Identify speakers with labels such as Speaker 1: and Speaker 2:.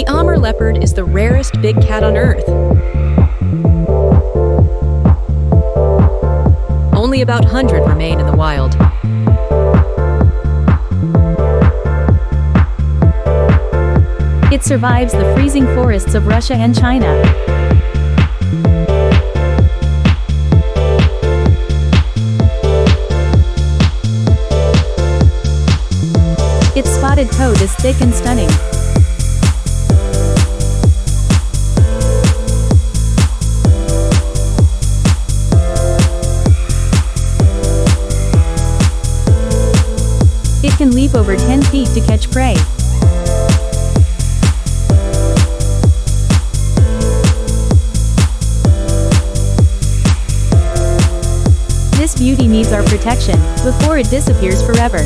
Speaker 1: The Amur leopard is the rarest big cat on Earth. Only about 100 remain in the wild.
Speaker 2: It survives the freezing forests of Russia and China. Its spotted coat is thick and stunning. Can leap over 10 feet to catch prey. This beauty needs our protection before it disappears forever.